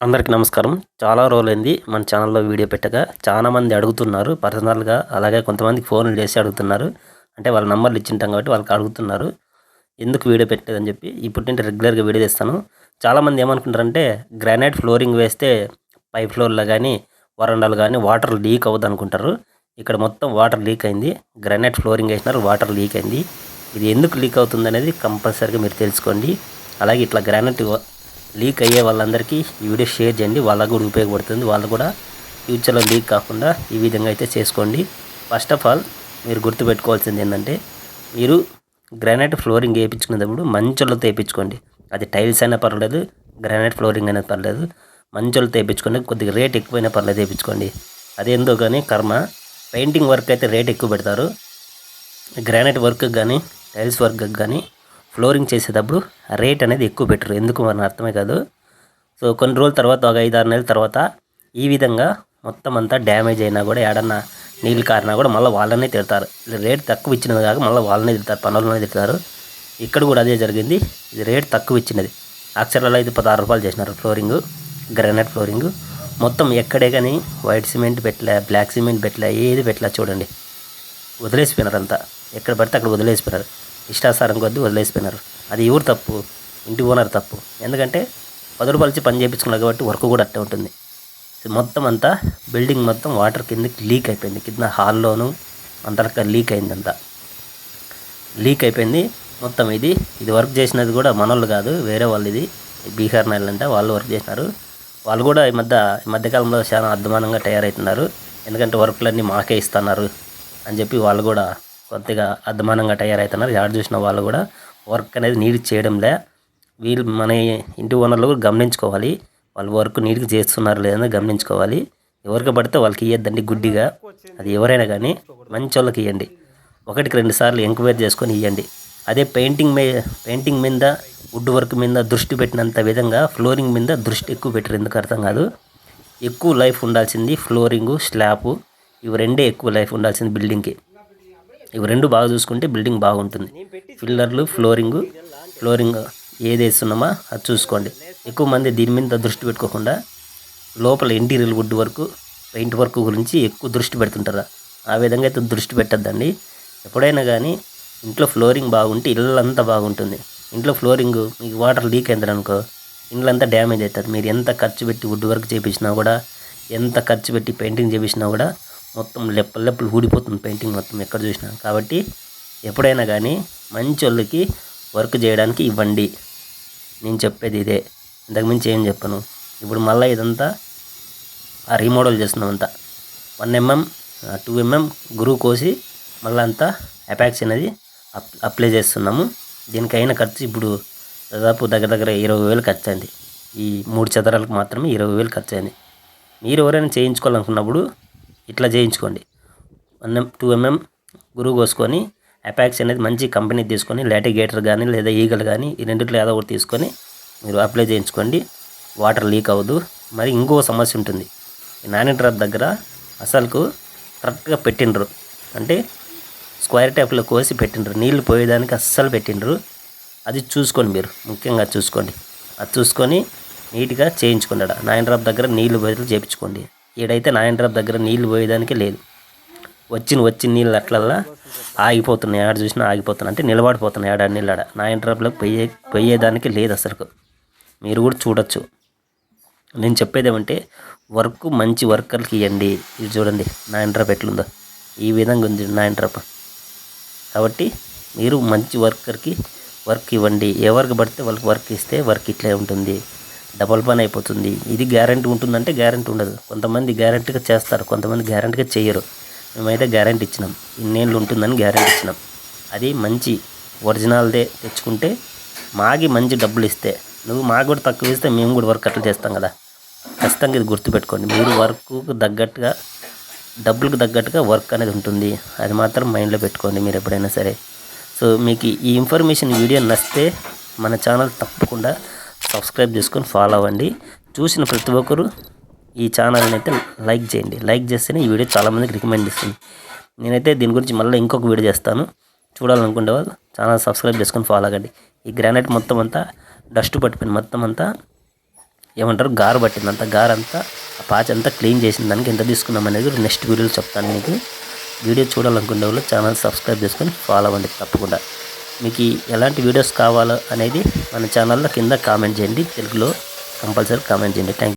అందరికీ నమస్కారం. చాలా రోజులైంది మన ఛానల్లో వీడియో పెట్టగా చాలా మంది అడుగుతున్నారు పర్సనల్గా. అలాగే కొంతమందికి ఫోన్లు చేసి అడుగుతున్నారు. అంటే వాళ్ళ నంబర్లు ఇచ్చింటాం కాబట్టి వాళ్ళకి అడుగుతున్నారు. ఎందుకు వీడియో పెట్టలేదని చెప్పి ఇప్పటి నుండి రెగ్యులర్గా వీడియో తెస్తాను. చాలామంది ఏమనుకుంటారంటే గ్రానైట్ ఫ్లోరింగ్ వేస్తే పై ఫ్లోర్లో కానీ వరండాలు కానీ వాటర్ లీక్ అవ్వదు అనుకుంటారు ఇక్కడ మొత్తం వాటర్ లీక్ అయింది. గ్రానైట్ ఫ్లోరింగ్ వేసినారు. వాటర్ లీక్ అయింది. ఇది ఎందుకు లీక్ అవుతుంది అనేది కంపల్సరీగా మీరు తెలుసుకోండి. అలాగే ఇట్లా గ్రానైట్ లీక్ అయ్యే వాళ్ళందరికీ ఈ వీడియో షేర్ చేయండి. వాళ్ళకు కూడా ఉపయోగపడుతుంది. వాళ్ళు కూడా ఫ్యూచర్లో లీక్ కాకుండా ఈ విధంగా అయితే చేసుకోండి. ఫస్ట్ ఆఫ్ ఆల్ మీరు గుర్తుపెట్టుకోవాల్సింది ఏంటంటే మీరు గ్రానైట్ ఫ్లోరింగ్ వేయించుకునేటప్పుడు మంచులతో వేయించుకోండి. అది టైల్స్ అయినా పర్లేదు గ్రానైట్ ఫ్లోరింగ్ అయినా పర్లేదు మంచులతో వేయించుకోండి. కొద్దిగా రేట్ ఎక్కువైనా పర్లేదు వేయించుకోండి. అదేందో కానీ కర్మ. పెయింటింగ్ వర్క్ అయితే రేట్ ఎక్కువ పెడతారు. గ్రానైట్ వర్క్ కానీ టైల్స్ వర్క్ కానీ ఫ్లోరింగ్ చేసేటప్పుడు రేట్ అనేది ఎక్కువ పెట్టరు. ఎందుకు మన అర్థమే కాదు. సో కొన్ని రోజుల తర్వాత ఒక ఐదు ఆరు నెలల తర్వాత ఈ విధంగా మొత్తం అంతా డ్యామేజ్ అయినా కూడా ఏడన్నా నీళ్ళు కారినా కూడా మళ్ళీ వాళ్ళనే తిడతారు. రేట్ తక్కువ ఇచ్చినది కాక మళ్ళీ వాళ్ళనే తిడతారు పనులనే తిడతారు. ఇక్కడ కూడా అదే జరిగింది. ఇది రేట్ తక్కువ ఇచ్చినది. అక్షరాలు అయితే పదహారు రూపాయలు చేసినారు ఫ్లోరింగ్ గ్రానైట్ ఫ్లోరింగ్. మొత్తం ఎక్కడే కానీ వైట్ సిమెంట్ పెట్టలే బ్లాక్ సిమెంట్ పెట్టలే ఏది పెట్టలే చూడండి. వదిలేసిపోయినారు అంతా ఎక్కడ పడితే అక్కడ వదిలేసిపోయినారు. ఇష్టాసారం కొద్దీ వదిలేసిపోయినారు. అది ఎవరు తప్పు? ఇంటి ఓనర్ తప్పు. ఎందుకంటే పది రూపాయలు పని చేయించుకున్నారు కాబట్టి వర్క్ కూడా అట్టే ఉంటుంది. మొత్తం అంతా బిల్డింగ్ మొత్తం వాటర్ కిందకి లీక్ అయిపోయింది. కింద హాల్లోనూ అంతలక లీక్ అయిందంతా. లీక్ అయిపోయింది. మొత్తం ఇది ఇది వర్క్ చేసినది కూడా మనోళ్ళు కాదు వేరే వాళ్ళు ఇది. బీహార్ నాయలు అంటే వాళ్ళు వర్క్ చేసినారు. వాళ్ళు కూడా ఈ మధ్య ఈ మధ్యకాలంలో చాలా అధ్వానంగా తయారవుతున్నారు ఎందుకంటే వర్క్లన్నీ మాకే ఇస్తున్నారు అని చెప్పి వాళ్ళు కూడా కొద్దిగా అద్మానంగా తయారవుతున్నారు యాడ్ చూసిన వాళ్ళు కూడా వర్క్ అనేది నీట్ చేయడంలే. వీళ్ళు మన ఇంటి ఓనర్లు కూడా గమనించుకోవాలి. వాళ్ళు వర్క్ నీట్గా చేస్తున్నారు లేదని గమనించుకోవాలి. ఎవరికి పడితే వాళ్ళకి ఇవ్వద్దండి గుడ్డిగా. అది ఎవరైనా కానీ మంచి వాళ్ళకి ఇవ్వండి ఒకటికి రెండు సార్లు ఎంక్వైరీ చేసుకొని ఇవ్వండి అదే పెయింటింగ్ మే పెయింటింగ్ మీద వుడ్ వర్క్ మీద దృష్టి పెట్టినంత విధంగా ఫ్లోరింగ్ మీద దృష్టి ఎక్కువ పెట్టరు. ఎందుకు అర్థం కాదు? ఎక్కువ లైఫ్ ఉండాల్సింది ఫ్లోరింగు స్లాబ్ ఇవి రెండే ఎక్కువ లైఫ్ ఉండాల్సింది బిల్డింగ్కి ఇవి రెండు బాగా చూసుకుంటే బిల్డింగ్ బాగుంటుంది. ఫిల్లర్లు ఫ్లోరింగు ఫ్లోరింగ్ ఏది వేస్తున్నామా అది చూసుకోండి. ఎక్కువ మంది దీని మీద దృష్టి పెట్టుకోకుండా లోపల interior wood work paint work గురించి ఎక్కువ దృష్టి పెడుతుంటారు. ఆ విధంగా అయితే దృష్టి పెట్టద్దండి. ఎప్పుడైనా కానీ ఇంట్లో ఫ్లోరింగ్ బాగుంటే ఇల్లంతా బాగుంటుంది. ఇంట్లో ఫ్లోరింగ్ మీకు వాటర్ లీక్ అయిందనుకో ఇండ్లంతా డ్యామేజ్ అవుతుంది. మీరు ఎంత ఖర్చు పెట్టి వుడ్ వర్క్ చేపించినా కూడా ఎంత ఖర్చు పెట్టి పెయింటింగ్ చేపించినా కూడా మొత్తం లెప్పలు లెప్పలు ఊడిపోతుంది పెయింటింగ్ మొత్తం ఎక్కడ చూసినా. కాబట్టి ఎప్పుడైనా కానీ మంచి వాళ్ళకి వర్క్ చేయడానికి ఇవ్వండి. నేను చెప్పేది ఇదే. ఇంతకుమించి ఏం చెప్పను. ఇప్పుడు మళ్ళీ ఇదంతా ఆ రీమోడల్ చేస్తున్నాం అంతా వన్ ఎంఎం టూ ఎంఎం గురువు కోసి మళ్ళీ అంతా అపాక్స్ అనేది అప్ అప్లై చేస్తున్నాము. దీనికైన ఖర్చు ఇప్పుడు దాదాపు దగ్గర దగ్గర ఇరవై వేలు ఖర్చు అయింది ఈ మూడు చదరాలకు మాత్రమే ఇరవై వేలు ఖర్చు అయింది మీరు ఎవరైనా చేయించుకోవాలనుకున్నప్పుడు ఇట్లా చేయించుకోండి. వన్ ఎం టూ ఎంఎం గురువు కోసుకొని అపాక్స్ అనేది మంచి కంపెనీ తీసుకొని లాటిగేటర్ కానీ లేదా ఈగల్ కానీ ఈ రెండిట్లో ఏదో ఒకటి తీసుకొని మీరు అప్లై చేయించుకోండి. వాటర్ లీక్ అవ్వదు. మరి ఇంకో సమస్య ఉంటుంది. ఈ నాని డ్రాప్ దగ్గర అసలుకు కరెక్ట్గా పెట్టిండ్రు. అంటే స్క్వేర్ టైప్లో కోసి పెట్టిండ్రు. నీళ్ళు పోయేదానికి అస్సలు పెట్టిండ్రు. అది చూసుకోండి మీరు. ముఖ్యంగా చూసుకోండి. అది చూసుకొని నీట్గా చేయించుకోండి నాయన్ డ్రాప్ దగ్గర నీళ్ళు బదులు చేయించుకోండి. ఈడైతే నాయన్ డ్రాప్ దగ్గర నీళ్ళు పోయేదానికి లేదు. వచ్చిన వచ్చిన నీళ్ళు అట్లల్లా ఆగిపోతున్నాయి. ఆడ చూసినా ఆగిపోతున్నాయి. అంటే నిలబడిపోతున్నాయి ఆడ నీళ్ళు ఆడ. నాయన్ పోయే పోయేదానికి లేదు అసలు మీరు కూడా చూడొచ్చు. నేను చెప్పేది ఏమంటే వర్క్ మంచి వర్కర్కి ఇవ్వండి ఇది చూడండి నాయన్ డ్రాప్ ఎట్లుందో. ఈ విధంగా ఉంది నాయన్ డ్రాప్ కాబట్టి మీరు మంచి వర్కర్కి వర్క్ ఇవ్వండి. ఎవరికి పడితే వాళ్ళకి వర్క్ ఇస్తే వర్క్ ఇట్లే ఉంటుంది. డబల్ పని అయిపోతుంది. ఇది గ్యారంటీ ఉంటుందంటే గ్యారంటీ ఉండదు. కొంతమంది గ్యారంటీగా చేస్తారు కొంతమంది గ్యారంటీగా చేయరు. మేమైతే గ్యారంటీ ఇచ్చినాం. ఇన్నేళ్ళు ఉంటుందని గ్యారంటీ ఇచ్చినాం. అది మంచి ఒరిజినల్దే తెచ్చుకుంటే మాకి మంచి డబ్బులు ఇస్తే నువ్వు మాకు కూడా తక్కువ ఇస్తే మేము కూడా వర్క్ అట్లా చేస్తాం కదా. ఖచ్చితంగా ఇది గుర్తుపెట్టుకోండి. మీరు వర్క్కు తగ్గట్టుగా డబ్బులకు తగ్గట్టుగా వర్క్ అనేది ఉంటుంది. అది మాత్రం మైండ్లో పెట్టుకోండి మీరు ఎప్పుడైనా సరే. సో మీకు ఈ ఇన్ఫర్మేషన్ వీడియో నచ్చితే మన ఛానల్ తప్పకుండా సబ్స్క్రైబ్ చేసుకొని ఫాలో అవ్వండి. చూసిన ప్రతి ఒక్కరు ఈ ఛానల్ని అయితే లైక్ చేయండి. లైక్ చేస్తేనే ఈ వీడియో చాలామందికి రికమెండ్ ఇస్తుంది నేనైతే దీని గురించి మళ్ళీ ఇంకొక వీడియో చేస్తాను. చూడాలనుకునే వాళ్ళు ఛానల్ సబ్స్క్రైబ్ చేసుకొని ఫాలో అవ్వండి. ఈ గ్రానైట్ మొత్తం అంతా డస్ట్ పట్టిపోయింది. మొత్తం అంతా ఏమంటారు? గారు పట్టింది. అంత గారు అంతా ఆ పాచి అంతా క్లీన్ చేసిన దానికి ఎంత తీసుకున్నాం అనేది నెక్స్ట్ వీడియోలో చెప్తాను మీకు. వీడియో చూడాలనుకునే వాళ్ళు ఛానల్ సబ్స్క్రైబ్ చేసుకొని ఫాలో అవ్వండి తప్పకుండా. మీకు ఎలాంటి వీడియోస్ కావాలో అనేది మన ఛానల్లో కింద కామెంట్ చేయండి. తెలుగులో కంపల్సరీ కామెంట్ చేయండి. థ్యాంక్